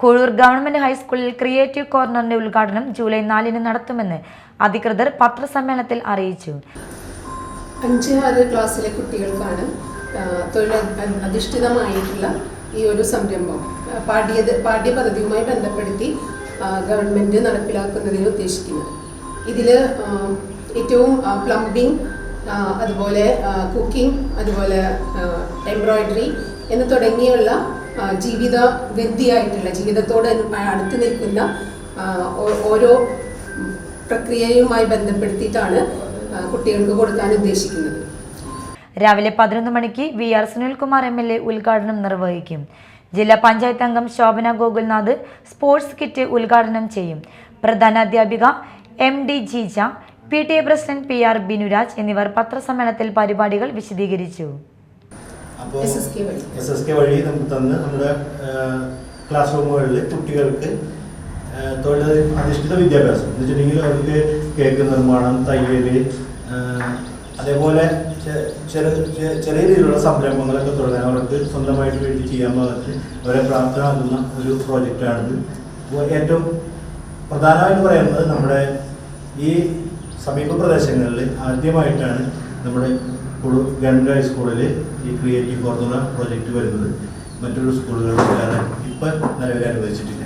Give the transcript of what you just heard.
Kozhur government ഹൈസ്കൂളിൽ creative കോർണറിന്റെ ഉദ്ഘാടനം ജൂലൈ നാലിന് നടത്തുമെന്ന് അധികൃതർ പത്രസമ്മേളനത്തിൽ അറിയിച്ചു. അഞ്ച് ആറ് ക്ലാസ്സിലെ കുട്ടികൾക്കാണ് തൊഴിൽ ഈ ഒരു സംരംഭം പാഠ്യ പാഠ്യപദ്ധതിയുമായി ബന്ധപ്പെടുത്തി ഗവൺമെന്റ് നടപ്പിലാക്കുന്നതിന് ഉദ്ദേശിക്കുന്നത്. ഇതിൽ ഏറ്റവും പ്ലംബിംഗ് അതുപോലെ കുക്കിംഗ് അതുപോലെ എംബ്രോയ്ഡറി എന്ന് തുടങ്ങിയുള്ള ജീവിത വിദ്യയായിട്ടുള്ള ജീവിതത്തോട് അടുത്ത് നിൽക്കുന്ന ഓരോ പ്രക്രിയയുമായി ബന്ധപ്പെടുത്തിയിട്ടാണ് കുട്ടികൾക്ക് കൊടുക്കാൻ ഉദ്ദേശിക്കുന്നത്. രാവിലെ പതിനൊന്ന് മണിക്ക് V R Sunilkumar M L A ഉദ്ഘാടനം നിർവഹിക്കും. ജില്ലാ പഞ്ചായത്ത് അംഗം ശോഭന ഗോകുൽനാഥ് സ്പോർട്സ് കിറ്റ് ഉദ്ഘാടനം ചെയ്യും. പ്രധാന അധ്യാപിക M D Jeeja P T A president P R Binuraj എന്നിവർ പത്രസമ്മേളനത്തിൽ പരിപാടികൾ വിശദീകരിച്ചു. അപ്പോൾ. എസ് എസ് കെ വഴി നമുക്ക് തന്ന് നമ്മുടെ ക്ലാസ് റൂമുകളിൽ കുട്ടികൾക്ക് തൊഴിൽ അധിഷ്ഠിത വിദ്യാഭ്യാസം എന്ന് വെച്ചിട്ടുണ്ടെങ്കിൽ അവർക്ക് കേക്ക് നിർമ്മാണം തയ്യൽ അതേപോലെ ചെറിയ രീതിയിലുള്ള സംരംഭങ്ങളൊക്കെ തുടങ്ങാൻ അവർക്ക് സ്വന്തമായിട്ട് വേണ്ടി ചെയ്യാൻ പാകത്ത് അവരെ പ്രാപ്തമാക്കുന്ന ഒരു പ്രോജക്റ്റാണിത് അപ്പോൾ ഏറ്റവും പ്രധാനമായിട്ട് പറയുന്നത് നമ്മുടെ ഈ സമീപ പ്രദേശങ്ങളിൽ ആദ്യമായിട്ടാണ് നമ്മുടെ ഗവൺമെന്റ് ഹൈസ്കൂളിൽ ഈ ക്രിയേറ്റീവ് കോർന്നുള്ള പ്രോജക്റ്റ് വരുന്നത്. മറ്റൊരു സ്കൂളുകളിൽ ഇപ്പം നിലവിൽ അനുവദിച്ചിട്ടില്ല